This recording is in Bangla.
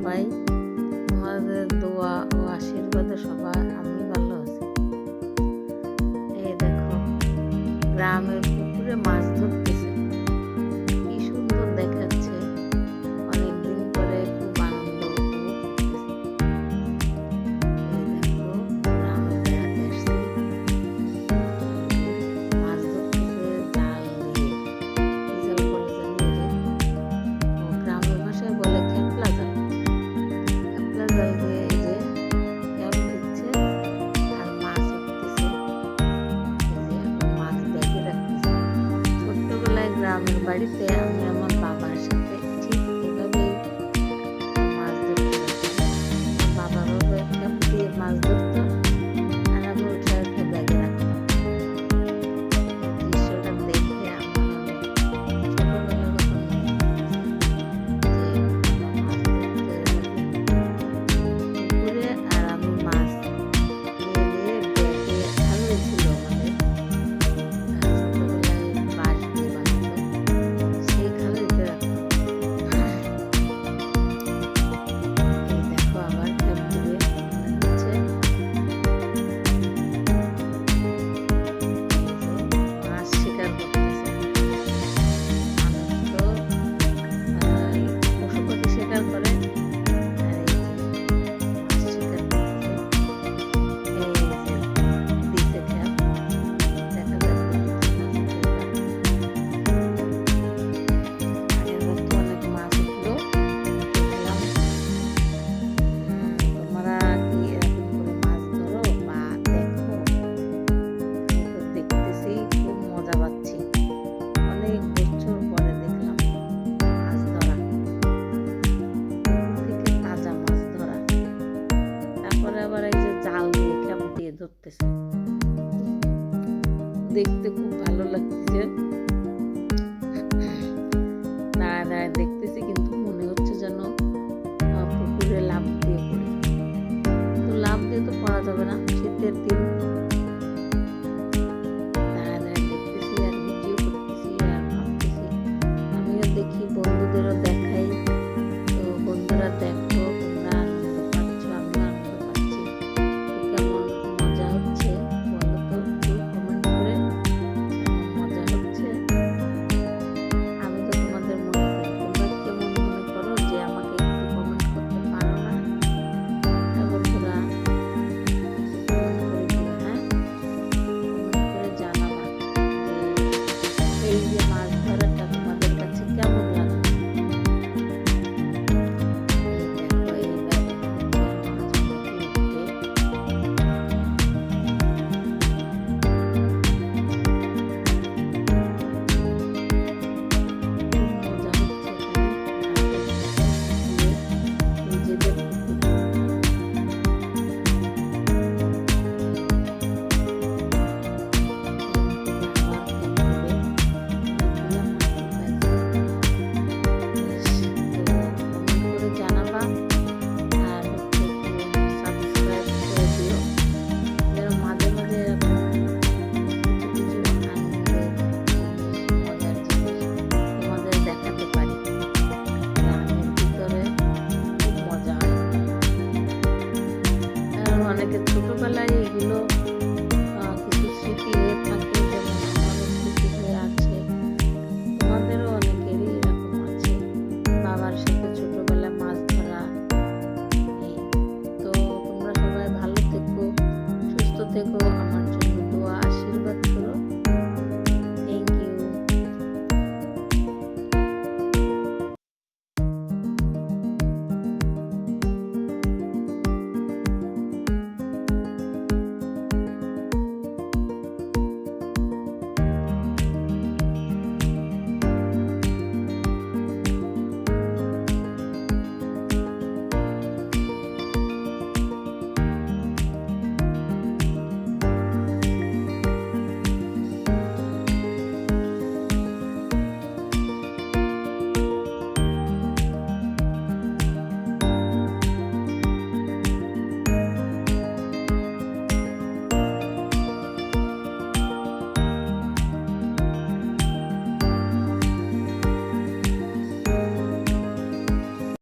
সবাই। তোমাদের দোয়া ও আশীর্বাদে সবাই আমি ভালো আছি। এই দেখো গ্রামের পুকুরে মাছ Party Fair. করতেছে। দেখতে খুব ভালো লাগতেছে। দাঁড়ায় দাঁড়ায় দেখতেছি কিন্তু মনে হচ্ছে যেন পুকুরে লাভ দিয়ে পড়ি তো লাভ দিয়ে তো পড়া যাবে না, শীতের দিন আমাদের ছোটোবেলায় এগুলো কিছু স্মৃতি হয়ে থাকে, যেমন আমাদের স্মৃতি হয়ে আছে। তোমাদেরও অনেকেরই এরকম আছে। বাবার সাথে ছোটোবেলায় মাছ ধরা তো তোমরা সবাই ভালো থেকো, সুস্থ থেকো, আমার